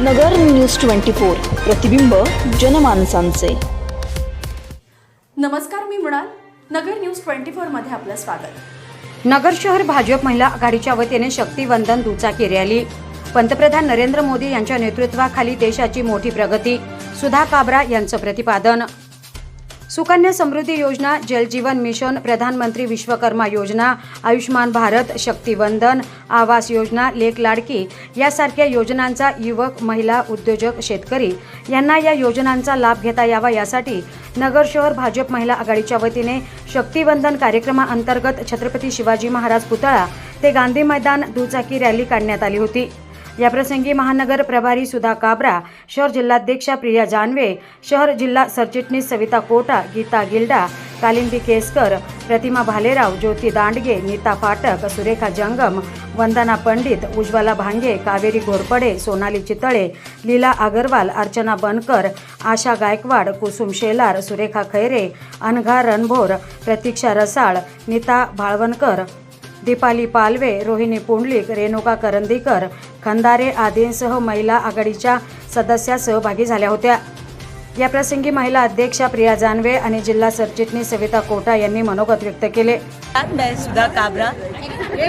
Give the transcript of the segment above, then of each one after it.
नगर news twenty four प्रतिबिंब जनमानसांचे. नमस्कार मी मृणाल. नगर न्यूज ट्वेंटी फोरमध्ये आपलं स्वागत. नगर शहर भाजप महिला आघाडीच्या वतीने शक्तीवंदन दुचाकी रॅली. पंतप्रधान नरेंद्र मोदी यांच्या नेतृत्वाखाली देशाची मोठी प्रगती. सुधा काबरा यांचं प्रतिपादन. सुकन्या समृद्धी योजना जलजीवन मिशन प्रधानमंत्री विश्वकर्मा योजना आयुष्मान भारत शक्तिवंदन आवास योजना लेक लाडकी यासारख्या योजनांचा युवक महिला उद्योजक शेतकरी यांना या योजनांचा लाभ घेता यावा यासाठी नगर शहर भाजप महिला आघाडीच्या वतीने शक्तिवंदन कार्यक्रमाअंतर्गत छत्रपती शिवाजी महाराज पुतळा ते गांधी मैदान दुचाकी रॅली काढण्यात आली होती. याप्रसंगी महानगर प्रभारी सुधा काबरा शहर जिल्हाध्यक्षा प्रिया जानवे शहर जिल्हा सरचिटणीस सविता कोटा गीता गिल्डा कालिंदी केसकर प्रतिमा भालेराव ज्योती दांडगे नीता फाटक सुरेखा जंगम वंदना पंडित उज्ज्वला भांगे कावेरी घोरपडे सोनाली चितळे लीला अगरवाल अर्चना बनकर आशा गायकवाड कुसुम शेलार सुरेखा खैरे अनघा रणभोर प्रतीक्षा रसाळ नीता भाळवणकर दीपाली पालवे रोहिणी पुंडलिक रेणुका करंदीकर खंदारे आदींसह महिला आघाडीच्या सदस्या सहभागी झाल्या होत्या. याप्रसंगी महिला अध्यक्षा प्रिया जानवे आणि जिल्हा सरचिटणीस सविता कोटा यांनी मनोगत व्यक्त केले. मैं सुधा काबरा।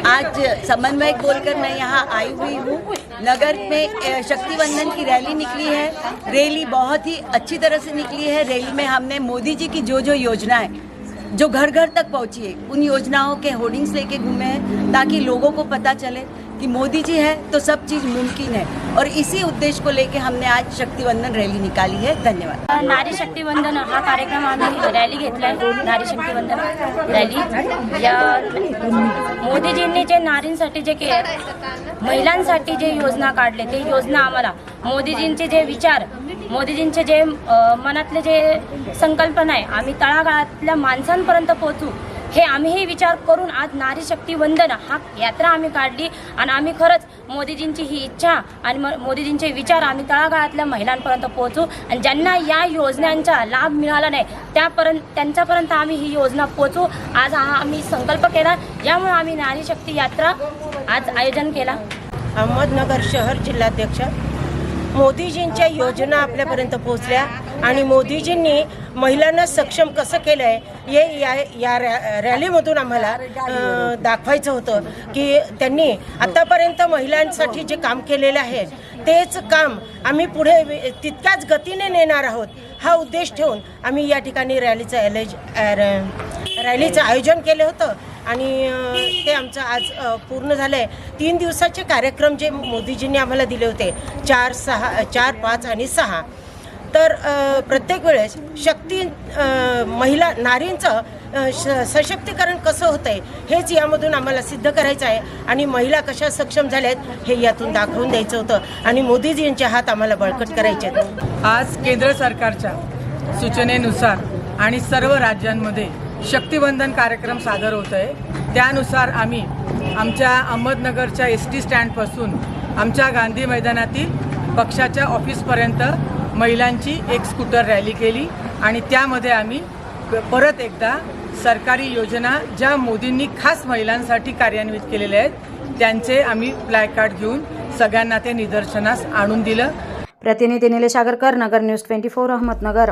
आज समन्वयक बोलकर मैं यहाँ आई हुई हूँ। नगर में अ, शक्तिवंदन की रैली निकली है। रैली बहुत ही अच्छी तरह से निकली है। रैली में हमने मोदी जी की जो जो योजना है जो घर घर तक पहुंची है उन योजनाओं के होर्डिंग्स लेके घूमे हैं ताकि लोगों को पता चले कि मोदी जी है तो सब चीज़ मुमकिन है। और इसी उद्देश्य को लेके हमने आज शक्तिवंदन रैली निकाली है। धन्यवाद। नारी शक्ती वंदन हा कार्यक्रम आम्ही रॅली घेतलाय नारी शक्ती वंदन रॅली. या मोदीजींनी जे नारींसाठी जे के महिलांसाठी जे योजना काढले ते योजना आम्हाला मोदीजींचे जे विचार मोदीजींचे जे मनातले जे संकल्पना आहे आम्ही तळागाळातल्या माणसांपर्यंत पोहोचू. हे आम्हीही विचार करून आज नारी शक्ती वंदन हा यात्रा आम्ही काढली. आणि आम्ही खरंच मोदीजींची ही इच्छा आणि म- मोदीजींचे विचार आम्ही तळागाळातल्या महिलांपर्यंत पोहोचू. आणि ज्यांना या योजनांचा लाभ मिळाला नाही त्यापर्यंत त्यांच्यापर्यंत आम्ही ही योजना पोहोचू. आज हा आम्ही संकल्प केला. यामुळे आम्ही नारी शक्ती यात्रा आज आयोजन केला. अहमदनगर शहर जिल्हाध्यक्ष मोदीजींच्या योजना आपल्यापर्यंत पोहोचल्या आणि मोदीजींनी महिलांना सक्षम कसं केलं आहे हे या या रॅ रॅलीमधून आम्हाला दाखवायचं होतं की त्यांनी आत्तापर्यंत महिलांसाठी जे काम केलेलं आहे तेच काम आम्ही पुढे तितक्याच गतीने नेणार आहोत हा उद्देश ठेवून आम्ही या ठिकाणी रॅलीचं ॲलेज रॅलीचं आयोजन केलं होतं. आणि ते आमचं आज पूर्ण झालं आहे तीन दिवसाचे कार्यक्रम जे मोदीजींनी आम्हाला दिले होते चार सहा चार पाच आणि सहा. तर प्रत्येक वेळेस शक्ती महिला नारींचं श सशक्तीकरण कसं होतं आहे हेच यामधून आम्हाला सिद्ध करायचं आहे. आणि महिला कशा सक्षम झाल्या आहेत हे यातून दाखवून द्यायचं होतं. आणि मोदीजींचे हात आम्हाला बळकट करायचे आहेत. आज केंद्र सरकारच्या सूचनेनुसार आणि सर्व राज्यांमध्ये शक्तिवंदन कार्यक्रम सादर होत आहे. त्यानुसार आम्ही आमच्या अहमदनगरच्या एस टी स्टँडपासून आमच्या गांधी मैदानातील पक्षाच्या ऑफिसपर्यंत महिलांची एक स्कूटर रॅली केली आणि त्यामध्ये आम्ही परत एकदा सरकारी योजना ज्या मोदींनी खास महिलांसाठी कार्यान्वित केलेल्या आहेत त्यांचे आम्ही प्लॅकार्ड घेऊन सगळ्यांना ते निदर्शनास आणून दिलं. प्रतिनिधी Nilesh Agarkar Nagar news twenty four Ahmednagar.